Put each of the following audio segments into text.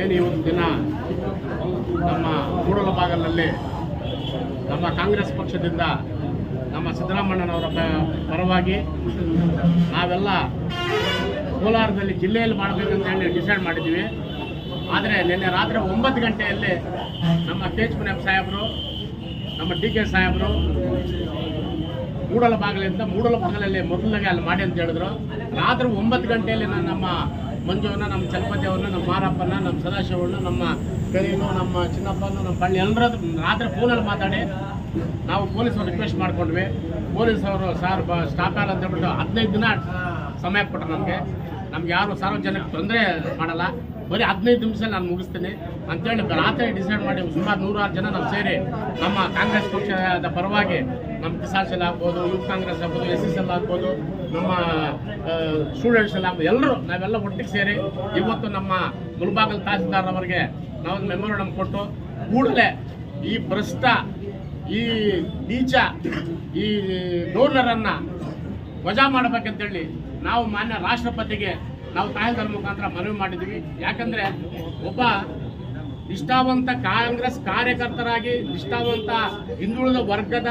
ಏನು ಇವತ್ತು ದಿನ ನಮ್ಮ ಕೂಡಲ ಭಾಗದಲ್ಲಿ ನಮ್ಮ ಕಾಂಗ್ರೆಸ್ ಪಕ್ಷದಿಂದ ನಮ್ಮ ಸಿದ್ದರಾಮಣ್ಣನವರ ಪರವಾಗಿ ನಾವೆಲ್ಲ ಕೋಲಾರದಲ್ಲಿ ಜಿಲ್ಲೆಯಲ್ಲಿ ಮಾಡಬೇಕಂತ ಹೇಳಿ ಡಿಸೈಡ್ ಮಾಡಿದ್ದೀವಿ. ಆದರೆ ನಿನ್ನೆ ರಾತ್ರಿ ಒಂಬತ್ತು ಗಂಟೆಯಲ್ಲಿ ನಮ್ಮ ಕೆ ಎಚ್ ಸಾಹೇಬರು, ನಮ್ಮ ಡಿ ಕೆ ಸಾಹೇಬರು ಮೂಡಲ ಭಾಗಲಿಂದ ಮೂಡಲ ಭಾಗಲಲ್ಲಿ ಮೊದಲಿಗೆ ಅಲ್ಲಿ ಮಾಡಿ ಅಂತ ಹೇಳಿದ್ರು. ರಾತ್ರಿ ಒಂಬತ್ತು ಗಂಟೆಯಲ್ಲಿ ನಾನು ನಮ್ಮ ಮಂಜುವನ್ನ, ನಮ್ಮ ಚಲಪತಿ ಅವ್ರನ್ನ ನಮ್ಮ ಮಾರಪ್ಪನ ನಮ್ಮ ಸದಾಶಿವಣ್ಣ ನಮ್ಮ ಕರೀನು ನಮ್ಮ ಚಿನ್ನಪ್ಪನ, ನಮ್ಮ ಪಳ್ಳಿ ಎಲ್ಲರದ್ದು ರಾತ್ರಿ ಫೋನಲ್ಲಿ ಮಾತಾಡಿ ನಾವು ಪೊಲೀಸರು ರಿಕ್ವೆಸ್ಟ್ ಮಾಡ್ಕೊಂಡ್ವಿ. ಪೊಲೀಸ್ ಅವರು ಸಾರ್, ಬ ಸ್ಟಾಪ್ ಅಂತ ಹೇಳ್ಬಿಟ್ಟು ಹದಿನೈದು ದಿನ ಸಮಯ ಕೊಟ್ಟರು ನಮಗೆ. ನಮ್ಗೆ ಯಾರು ಸಾರ್ವಜನಿಕ ತೊಂದರೆ ಮಾಡಲ್ಲ. ಬರೀ ಹದಿನೈದು ನಿಮಿಷದಲ್ಲಿ ನಾನು ಮುಗಿಸ್ತೀನಿ. ಅಂತೇಳಿ ರಾತ್ರಿ ಡಿಸೈಡ್ ಮಾಡಿ ಸುಮಾರು ನೂರಾರು ಜನ ನಾವು ಸೇರಿ ನಮ್ಮ ಕಾಂಗ್ರೆಸ್ ಪಕ್ಷದ ಪರವಾಗಿ ನಮ್ಮ ಕಿಸಾನ್ ಸೆಲ್ ಆಗ್ಬೋದು ಯೂತ್ ಕಾಂಗ್ರೆಸ್ ಆಗ್ಬೋದು, ಎಸ್ ಎಸ್ ಎಲ್ ಆಗ್ಬೋದು, ನಮ್ಮ ಸ್ಟೂಡೆಂಟ್ಸ್ ಎಲ್ಲ ಎಲ್ಲರೂ ನಾವೆಲ್ಲ ಒಟ್ಟಿಗೆ ಸೇರಿ ಇವತ್ತು ನಮ್ಮ ಮುಲ್ಬಾಗಲ್ ತಹಸೀಲ್ದಾರ್ ಅವರಿಗೆ ನಾವು ಮೆಮೊರಂಡಮ್ ಕೊಟ್ಟು ಕೂಡಲೇ ಈ ಭ್ರಷ್ಟ, ಈ ನೀಚ, ಈ ಗವರ್ನರನ್ನು ವಜಾ ಮಾಡಬೇಕಂತೇಳಿ ನಾವು ಮಾನ್ಯ ರಾಷ್ಟ್ರಪತಿಗೆ ನಾವು ತಹಸೀಲ್ದಾರ್ ಮುಖಾಂತರ ಮನವಿ ಮಾಡಿದ್ವಿ ಯಾಕಂದ್ರೆ ಒಬ್ಬ ನಿಷ್ಠಾವಂತ ಕಾಂಗ್ರೆಸ್ ಕಾರ್ಯಕರ್ತರಾಗಿ, ನಿಷ್ಠಾವಂತ ಹಿಂದುಳಿದ ವರ್ಗದ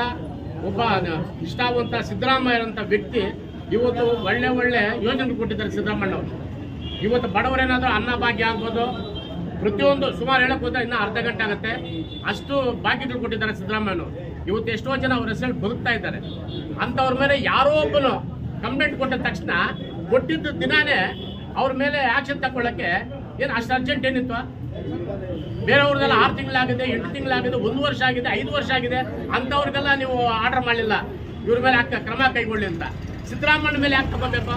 ಒಬ್ಬ ನಿಷ್ಠಾವಂತ ಸಿದ್ದರಾಮಯ್ಯರಂಥ ವ್ಯಕ್ತಿ ಇವತ್ತು ಒಳ್ಳೆ ಒಳ್ಳೆ ಯೋಜನೆ ಕೊಟ್ಟಿದ್ದಾರೆ ಸಿದ್ದರಾಮಯ್ಯನವರು. ಇವತ್ತು ಬಡವರೇನಾದರೂ ಅನ್ನ ಭಾಗ್ಯ ಆಗ್ಬೋದು? ಪ್ರತಿಯೊಂದು ಸುಮಾರು ಹೇಳಕ್ ಹೋದ್ರೆ ಇನ್ನೂ ಅರ್ಧ ಗಂಟೆ ಆಗುತ್ತೆ. ಅಷ್ಟು ಭಾಗ್ಯಗಳು ಕೊಟ್ಟಿದ್ದಾರೆ ಸಿದ್ದರಾಮಯ್ಯನವರು. ಇವತ್ತು ಎಷ್ಟೋ ಜನ ಅವ್ರ ಹೆಸರು ಬದುಕ್ತಾ ಇದ್ದಾರೆ. ಅಂಥವ್ರ ಮೇಲೆ ಯಾರೋ ಒಬ್ಬನು ಕಂಪ್ಲೇಂಟ್ ಕೊಟ್ಟ ತಕ್ಷಣ ಕೊಟ್ಟಿದ್ದ ದಿನಾನೇ ಅವ್ರ ಮೇಲೆ ಆಕ್ಷನ್ ತಗೊಳ್ಳೋಕ್ಕೆ ಏನು ಅಷ್ಟು ಅರ್ಜೆಂಟ್ ಏನಿತ್ತು? ಬೇರೆಯವ್ರದೆಲ್ಲ ಆರು ತಿಂಗಳಾಗಿದೆ, ಎಂಟು ತಿಂಗಳಾಗಿದೆ, ಒಂದು ವರ್ಷ ಆಗಿದೆ, ಐದು ವರ್ಷ ಆಗಿದೆ. ಅಂಥವ್ರಿಗೆಲ್ಲ ನೀವು ಆರ್ಡರ್ ಮಾಡಲಿಲ್ಲ. ಇವ್ರ ಮೇಲೆ ಕ್ರಮ ಕೈಗೊಳ್ಳಿ ಅಂತ. ಸಿದ್ದರಾಮಯ್ಯ ಮೇಲೆ ಯಾಕೆ ತಗೋಬೇಕು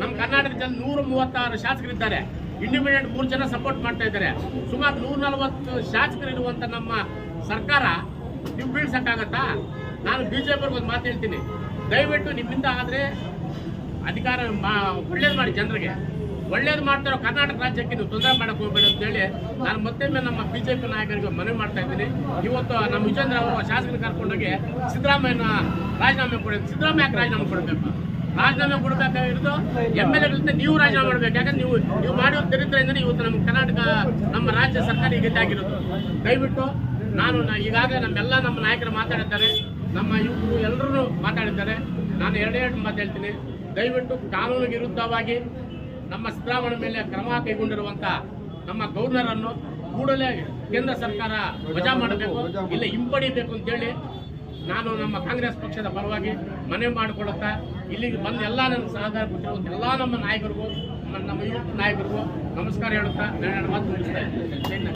ನಮ್ಮ ಜನ ನೂರ ಮೂವತ್ತಾರು ಶಾಸಕರಿದ್ದಾರೆ. ಇಂಡಿಪೆಂಡೆಂಟ್ ಮೂರು ಜನ ಸಪೋರ್ಟ್ ಮಾಡ್ತಾ ಇದ್ದಾರೆ. ಸುಮಾರು ನೂರ ನಲವತ್ತು ಶಾಸಕರಿರುವಂಥ ನಮ್ಮ ಸರ್ಕಾರ ನೀವು ಬೀಳ್ಸಕ್ಕಾಗತ್ತಾ? ನಾನು ಬಿ ಜೆ ಒಂದು ಮಾತು ಹೇಳ್ತೀನಿ. ದಯವಿಟ್ಟು ನಿಮ್ಮಿಂದ ಆದರೆ ಅಧಿಕಾರ ಒಳ್ಳೇದು ಮಾಡಿ ಜನರಿಗೆ. ಒಳ್ಳೇದು ಮಾಡ್ತಾರೋ ಕರ್ನಾಟಕ ರಾಜ್ಯಕ್ಕೆ ನೀವು ತೊಂದರೆ ಮಾಡಕ್ಕೆ ಹೋಗ್ಬೇಡಿ ಅಂತ ಹೇಳಿ ನಾನು ಮತ್ತೊಮ್ಮೆ ನಮ್ಮ ಬಿಜೆಪಿ ನಾಯಕರಿಗೆ ಮನವಿ ಮಾಡ್ತಾ ಇದ್ದೀನಿ. ಇವತ್ತು ನಮ್ಮ ವಿಜೇಂದ್ರ ಅವರು ಶಾಸಕರು ಕರ್ಕೊಂಡೋಗಿ ಸಿದ್ದರಾಮಯ್ಯನ ರಾಜೀನಾಮೆ ಕೊಡಿ ಸಿದ್ದರಾಮಯ್ಯ ಯಾಕೆ ರಾಜೀನಾಮೆ ಕೊಡಬೇಕು? ರಾಜೀನಾಮೆ ಕೊಡಬೇಕಾಗಿರೋದು ಎಂ ಎಲ್ ಎಗಳಿಂದ ನೀವು ರಾಜೀನಾಮೆ ಮಾಡಬೇಕು. ಯಾಕಂದ್ರೆ ನೀವು ನೀವು ಮಾಡಿರೋ ದರಿದ್ರದಿಂದನೇ ಇವತ್ತು ನಮ್ಮ ಕರ್ನಾಟಕ, ನಮ್ಮ ರಾಜ್ಯ ಸರ್ಕಾರ ಈಗ ಆಗಿರೋದು ದಯವಿಟ್ಟು ನಾನು ಈಗಾಗಲೇ ನಮ್ಮೆಲ್ಲ ನಮ್ಮ ನಾಯಕರು ಮಾತಾಡಿದ್ದಾರೆ. ನಮ್ಮ ಯುವಕರು ಎಲ್ಲರೂ ಮಾತಾಡಿದ್ದಾರೆ. ನಾನು ಎರಡೇ ಎರಡು ಮಾತು ಹೇಳ್ತೀನಿ. ದಯವಿಟ್ಟು ಕಾನೂನಿಗೆ ವಿರುದ್ಧವಾಗಿ ನಮ್ಮ ಸಿದ್ದರಾಮಯ್ಯ ಮೇಲೆ ಕ್ರಮ ಕೈಗೊಂಡಿರುವಂತ ನಮ್ಮ ಗವರ್ನರ್ ಅನ್ನು ಕೂಡಲೇ ಕೇಂದ್ರ ಸರ್ಕಾರ ವಜಾ ಮಾಡಬೇಕು, ಇಲ್ಲ ಹಿಂಪಡಿಬೇಕು ಅಂತೇಳಿ ನಾನು ನಮ್ಮ ಕಾಂಗ್ರೆಸ್ ಪಕ್ಷದ ಪರವಾಗಿ ಮನವಿ ಮಾಡಿಕೊಳ್ಳುತ್ತಾ ಇಲ್ಲಿಗೆ ಬಂದು ಎಲ್ಲ ನನ್ನ ಸಹಕಾರ ಕೊಟ್ಟಿರುವಂಥ ಎಲ್ಲ ನಮ್ಮ ನಾಯಕರಿಗೂ ನಮ್ಮ ನಮ್ಮ ಯುವ ನಾಯಕರಿಗೂ ನಮಸ್ಕಾರ ಹೇಳುತ್ತಾ, ನನ್ನ ಮಾತು ಮುಗಿಸ್ತಾ ಇದ್ದೀನಿ.